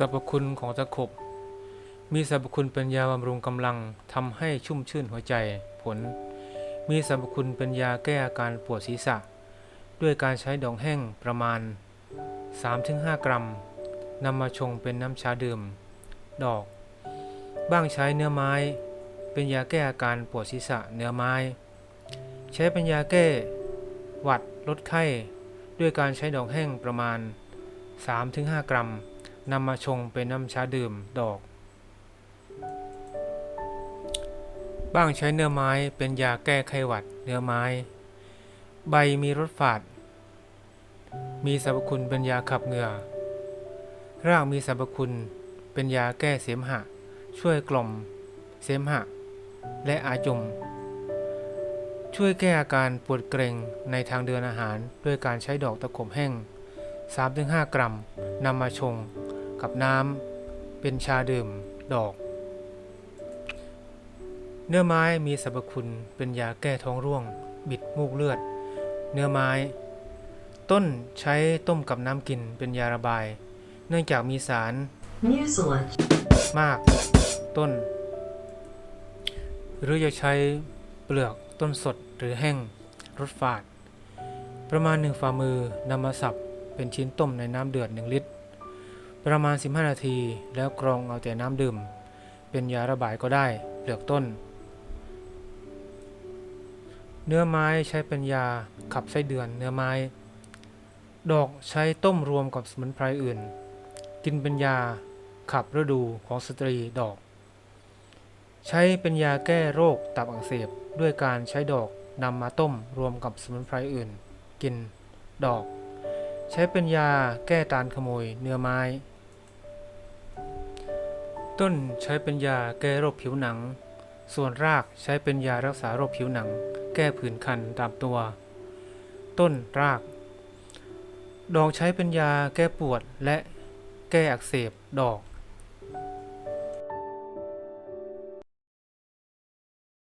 รรพคุณของตะขบ มีสรรพคุณเป็นยาบำรุงกำลังทำให้ชุ่มชื่นหัวใจผล มีสรรพคุณเป็นยาแก้อาการปวดศีรษะ ด้วยการใช้ดองแห้งประมาณ 3-5 กรัมนำมาชงเป็นน้ำชาดื่ม ดอก บ้างใช้เนื้อไม้ เป็นยาแก้อาการปวดศีรษะเนื้อไม้ ใช้เป็นยาแก้ หวัดลดไข้ ด้วยการใช้ดอกแห้งประมาณ 3-5 กรัม นำมาชงเป็นน้ำชาดื่มดอก บ้างใช้เนื้อไม้เป็นยาแก้ไข้หวัดเนื้อไม้ ใบมีรสฝาด มีสรรพคุณเป็นยาขับเหงื่อ รากมีสรรพคุณเป็นยาแก้เสมหะ ช่วยกล่อม เสมหะ และอาจุมช่วยแก้อาการปวดเกร็งในทางเดินอาหารด้วยการใช้ดอกตะขบแห้ง 3-5 กรัมนำมาชง กับน้ำเป็นชาดื่มดอก เนื้อไม้มีสรรพคุณเป็นยาแก้ท้องร่วง บิดมูกเลือด เนื้อไม้ ต้นใช้ต้มกับน้ำกินเป็นยาระบาย เนื่องจากมีสาร Mucilage. มาก ต้น หรือจะใช้เปลือกต้นสดหรือแห้งรสฝาด ประมาณหนึ่งฝ่ามือนำมาสับเป็นชิ้นต้มในน้ำเดือด1ลิตร ประมาณ 15 นาที แล้วกรองเอาแต่น้ำดื่ม เป็นยาระบายก็ได้ เปลือกต้น เนื้อไม้ใช้เป็นยาขับไส้เดือน เนื้อไม้ ดอกใช้ต้มรวมกับสมุนไพรอื่น กินเป็นยาขับฤดูของสตรีดอก ใช้เป็นยาแก้โรคตับอักเสบด้วยการใช้ดอกนำมาต้มรวมกับสมุนไพรอื่น กินดอก ใช้เป็นยาแก้ตานขโมยเนื้อไม้ ต้นใช้เป็นยาแก้โรคผิวหนัง ส่วนรากใช้เป็นยารักษาโรคผิวหนัง แก้ผื่นคันตามตัว ต้นราก ดอกใช้เป็นยาแก้ปวดและแก้อักเสบดอก